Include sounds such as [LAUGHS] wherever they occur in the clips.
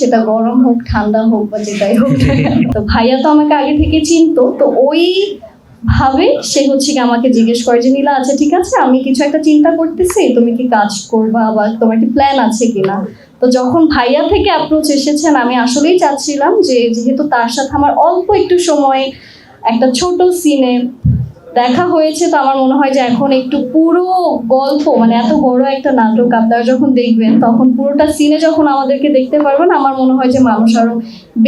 সেটা গরম হোক ঠান্ডা হোক বা যেটাই হোক। [LAUGHS] তো ভাইয়া তো আমাকে আগে থেকে চিনতো। তো ওই ভাবে সে হচ্ছে কি আমাকে জিজ্ঞেস করে যে নীলা আচ্ছা ঠিক আছে আমি কিছু একটা চিন্তা করতেছি তুমি কি কাজ করবা বা তোমার কি প্ল্যান আছে কিনা? তো যখন ভাইয়া থেকে অ্যাপ্রোচ এসেছেন আমি আসলেই চাচ্ছিলাম যে যেহেতু তার সাথে আমার অল্প একটু সময় একটা ছোট সিনে দেখা হয়েছে তো আমার মনে হয় যে এখন একটু পুরো গল্প মানে এত বড় একটা নাটক আপনারা যখন দেখবেন, তখন পুরোটা সিনে যখন আমাদেরকে দেখতে পারবেন, আমার মনে হয় যে মানুষ আরও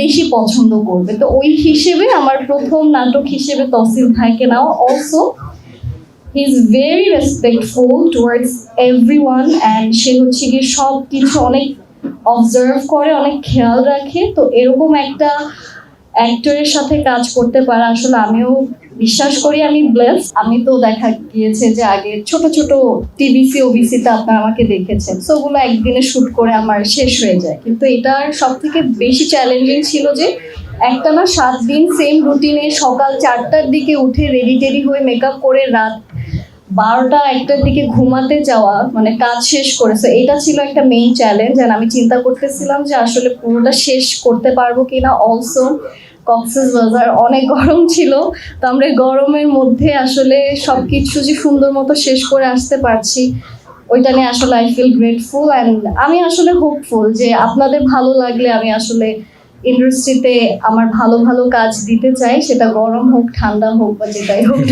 বেশি পছন্দ করবে। তো ওই হিসেবে আমার প্রথম নাটক হিসেবে তহসিল ভাইকে now also he is very respectful towards every one and সে হচ্ছে গিয়ে সব কিছু অনেক অবজার্ভ করে, অনেক খেয়াল রাখে। তো এরকম একটা অ্যাক্টরের সাথে কাজ করতে পারা আসলে আমিও বিশ্বাস করি, আমি ব্লেস আমি তো দেখা গিয়েছে যে আগে ছোট ছোট টিভিসি ওবিসিতে আপনারা আমাকে দেখেছেন। সো ওগুলো একদিনে শুট করে আমার শেষ হয়ে যায়। কিন্তু এটার সব থেকে বেশি চ্যালেঞ্জিং ছিল যে একটা না সাত দিন সেম রুটিনে সকাল চারটার দিকে উঠে রেডি টেডি হয়ে মেকআপ করে রাত বারোটা, একটার দিকে ঘুমাতে যাওয়া মানে কাজ শেষ করেছে এটা ছিল একটা মেইন চ্যালেঞ্জ আর আমি চিন্তা করতেছিলাম যে আসলে পুরোটা শেষ করতে পারব কিনা। অলসো কক্সেস বাজার অনেক গরম ছিল। তো আমরা গরমের মধ্যে আসলে সব কিছু যে সুন্দর মতো শেষ করে আসতে পারছি, ওইটা নিয়ে আসলে আই ফিল গ্রেটফুল অ্যান্ড আমি আসলে হোপফুল যে আপনাদের ভালো লাগলে আমি আসলে ইন্ডাস্ট্রিতে আমার ভালো ভালো কাজ দিতে চাই। সেটা গরম হোক, ঠান্ডা হোক বা যেটাই হোক।